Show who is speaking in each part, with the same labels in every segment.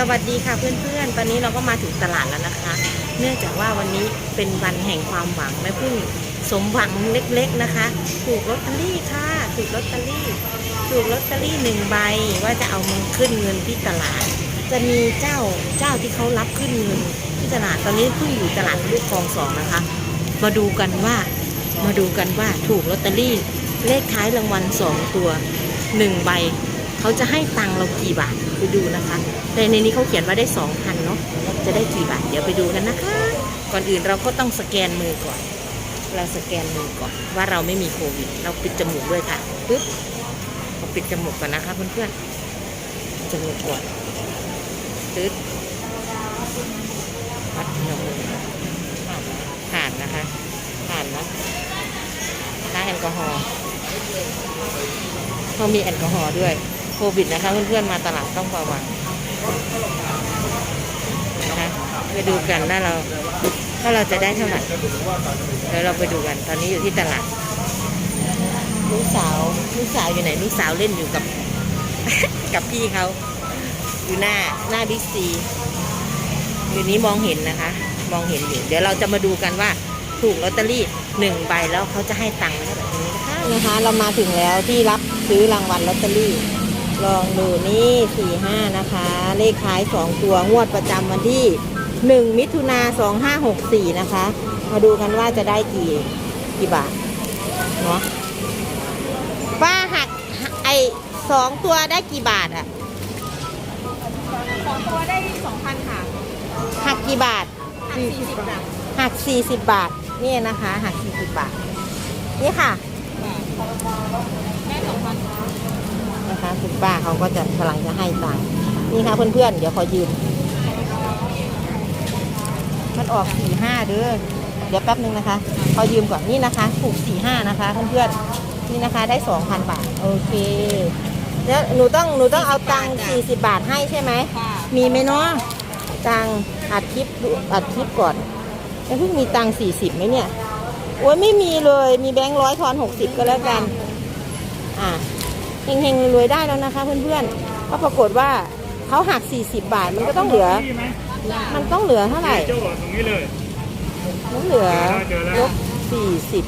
Speaker 1: สวัสดีค่ะเพื่อนๆ ตอนนี้เราก็มาถึงตลาดแล้วนะคะ เนื่องจากว่าวันนี้เป็นวันแห่งความหวังแม่พึ่งสมหวังเล็กๆนะคะ ถูกลอตเตอรี่ค่ะ ถูกลอตเตอรี่ ถูกลอตเตอรี่หนึ่งใบว่าจะเอามาขึ้นเงินที่ตลาด จะมีเจ้าเจ้าที่เขารับขึ้นเงินที่ตลาด ตอนนี้เพิ่งอยู่ตลาดลูกคลองสองนะคะ มาดูกันว่า มาดูกันว่าถูกลอตเตอรี่เลขท้ายรางวัลสองตัวหนึ่งใบ เขาจะให้ตังเรากี่บาทไปดูนะคะ แต่ในนี้เขาเขียนว่าได้สองพันเนาะจะได้กี่บาทเดี๋ยวไปดูกันนะคะ ก่อนอื่นเราก็ต้องสแกนมือก่อน เราสแกนมือก่อนว่าเราไม่มีโควิด เราปิดจมูกด้วยค่ะปึ๊บเราปิดจมูกก่อนนะคะเพื่อนๆจมูกก่อนปึ๊บวัดอุณหภูมิผ่านมผ่านนะคะ ผ่านนะล้างแอลกอฮอล์เขามีแอลกอฮอล์ด้วย โควิดนะคะเพื่อนๆมาตลาดต้องระวังนะคะไปดูกันว่าเราว่าเราจะได้เท่าไหร่เดี๋ยวเราไปดูกันตอนนี้อยู่ที่ตลาดลูกสาวลูกสาวอยู่ไหนลูกสาวเล่นอยู่กับ กับพี่เขาอยู่หน้าหน้าบิ๊กซีอยู่นี้มองเห็นนะคะ มองเห็นอยู่เดี๋ยวเราจะมาดูกันว่าถูกลอตเตอรี่หนึ่งใบแล้วเขาจะให้ตังค์เท่าไหร่นี้นะคะนะคะ เรามาถึงแล้วที่รับซื้อรางวัลลอตเตอรี่ ลองดูนี่สี่ห้านะคะ เลขท้ายสองตัวงวดประจำวันที่หนึ่งมิถุนาสองห้าหกสี่นะคะ มาดูกันว่าจะได้กี่กี่บาทเนาะป้าหักไอสองตัวได้กี่บาทอะ
Speaker 2: สองตัวได้สองพันค่ะ
Speaker 1: หักกี่บาท
Speaker 2: หักสี่สิบบาท
Speaker 1: หักสี่สิบบาทนี่นะคะหักสี่สิบบาท นี่ค่ะ
Speaker 2: ได้สองพัน
Speaker 1: นะคะคุณป้าเขาก็จะกำลังจะให้ตังค์นี่ค่ะเพื่อนๆ เดี๋ยวขอยืมมันออกสี่ห้าเด้อเดี๋ยวแป๊บนึงนะคะขอยืมก่อนนี่นะคะ ถูกสี่ห้านะคะ เพื่อนๆนี่นะคะได้สองพันบาท โอเคแล้วหนูต้องหนูต้องเอาตังค์สี่สิบบาทให้ใช่ไหม
Speaker 2: ค่ะ
Speaker 1: มีไหมเนาะตังค์อัดคลิปดูอัดคลิปก่อนแล้วเพิ่งมีตังค์สี่สิบไหมเนี่ยโอ้ยไม่มีเลยมีแบงค์ร้อยทอนหกสิบก็แล้วกัน อะ เฮงๆรวยๆได้แล้วนะคะเพื่อนๆก็ปรากฏว่าเขาหัก 40 บาทมันก็ต้องเหลือ
Speaker 3: ที่ไหม
Speaker 1: มันต้องเหลือเท่าไหร่
Speaker 3: โจ้ตรงนี้เลย
Speaker 1: มันเหลือ
Speaker 3: เจอแล้ว
Speaker 1: ลบ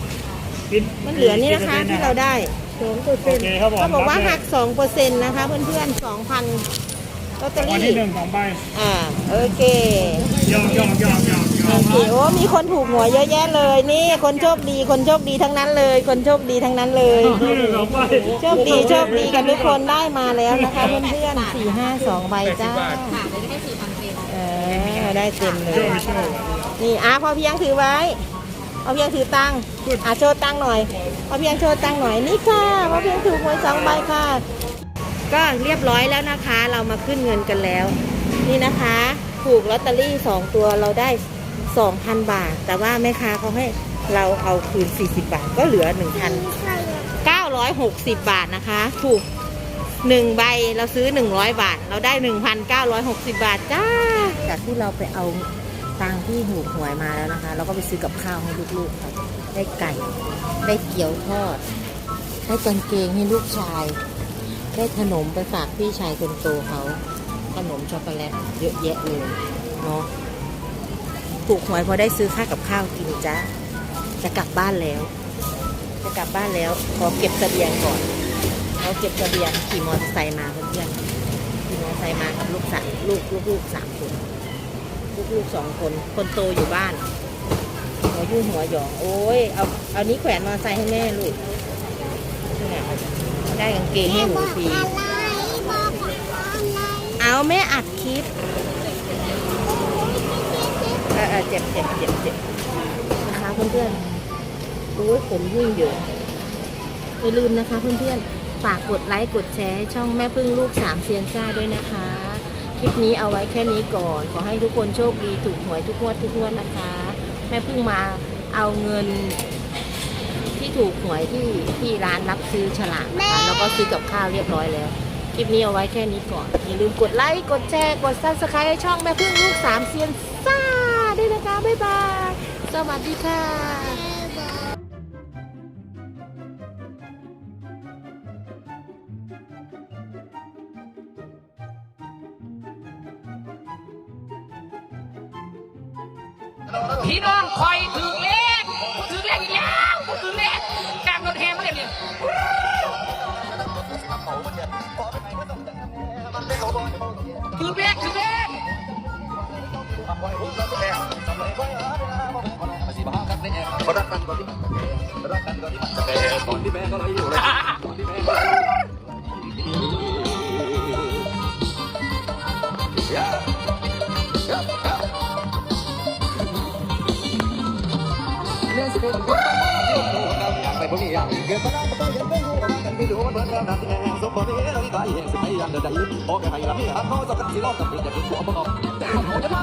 Speaker 1: 40
Speaker 3: คิด
Speaker 1: มันเหลือนี่นะคะที่เราได้สองเปอร์
Speaker 3: โอ
Speaker 1: เซ็นต์
Speaker 3: เคครับผม
Speaker 1: เขาบอกว่า
Speaker 3: รับเลย
Speaker 1: หัก2เปอร์เซ็นต์นะคะเพื่อนๆ2,000ลอตเตอ
Speaker 3: วัน
Speaker 1: รี่
Speaker 3: ที่หนึ่งสองใบ
Speaker 1: อ่าโอเค
Speaker 3: ยอมยอมยอมยอมยอ
Speaker 1: โอเคโอ้มีคนถูกหวยเยอะแยะเลย นี่คนโชคดีคนโชคดีทั้งนั้นเลย คนโชคดีทั้งนั้นเลย โชคดีโชคดีกันทุกคนได้มาแล้วนะคะเพื่อนๆสี่ห้าสองใบจ้า
Speaker 2: เดี๋ยวจะให้สี่พันเต็ม
Speaker 1: เออได้เต็มเลย นี่อะพอเพียงถือไว้พอเพียงถือตังอะโชว์ตังหน่อยพอเพียงโชว์ตังหน่อยนี่ค่ะพอเพียงถูกหวยสองใบค่ะ ก็เรียบร้อยแล้วนะคะ เรามาขึ้นเงินกันแล้ว นี่นะคะ ถูกลอตเตอรี่สองตัวเราได้ 2,000 บาท แต่ว่าแม่ค้าเขาให้เราเอาคืน 40 บาทก็เหลือ 1,960 บาทนะคะ ถูก 1 ใบเราซื้อ 100 บาท เราได้ 1,960 บาทจ้า จากที่เราไปเอาตังที่หูหวยมาแล้วนะคะ เราก็ไปซื้อกับข้าวให้ลูกๆค่ะได้ไก่ ได้เกี๊ยวทอด ได้กางเกงให้ลูกชาย ได้ขนมไปฝากพี่ชายคนโตเขา ขนมช็อกโกแลตเยอะแยะเลยเนาะ ถูกหวยพอได้ซื้อค่ากับข้าวกินจ้าจะกลับบ้านแล้ว จะกลับบ้านแล้ว ขอเก็บเสบียงก่อนเขาเก็บเสบียงขี่มอเตอร์ไซค์มาเพื่อนๆขี่มอเตอร์ไซค์มากับลูกสาวลูกลูกลูกสามคนลูกลูกสองคน คนโตอยู่บ้านหัวยุ่งหัวหยองโอ้ยเอาเอานี้แขวนมอเตอร์ไซค์ให้แม่ลูกนี่ไงได้กางเกงให้หนูฟรีเอาแม่อัดคลิป เออเออเจ็บเจ็บเจ็บเจ็บนะคะเพื่อนๆโอ้ยผมยุ่งเยอะอย่าลืมนะคะเพื่อนๆ ฝากกดไลค์กดแชร์ให้ช่องแม่พึ่งลูกสามเซียนซ่าด้วยนะคะ คลิปนี้เอาไว้แค่นี้ก่อน ขอให้ทุกคนโชคดีถูกหวยทุกงวดทุกงวดนะคะ แม่พึ่งมาเอาเงิน ที่ถูกหวยที่ที่ร้านรับซื้อฉลากนะคะแล้วก็ซื้อกับข้าวเรียบร้อยแล้ว คลิปนี้เอาไว้แค่นี้ก่อนอย่าลืมกดไลค์กดแชร์กดซับสไครต์ให้ช่องแม่พึ่งลูกสามเซียนซ่า ด้วยนะคะ บ๊ายบาย สวัสดีค่ะ
Speaker 4: พี่น้องคอยถึงเล็กถึงเล็กยาวถึงเล็กกลางรถแห่มาเรียบถึงเล็กถึงเล็
Speaker 5: ก Oh, okay, I'm here. I'm going to go to the hospital.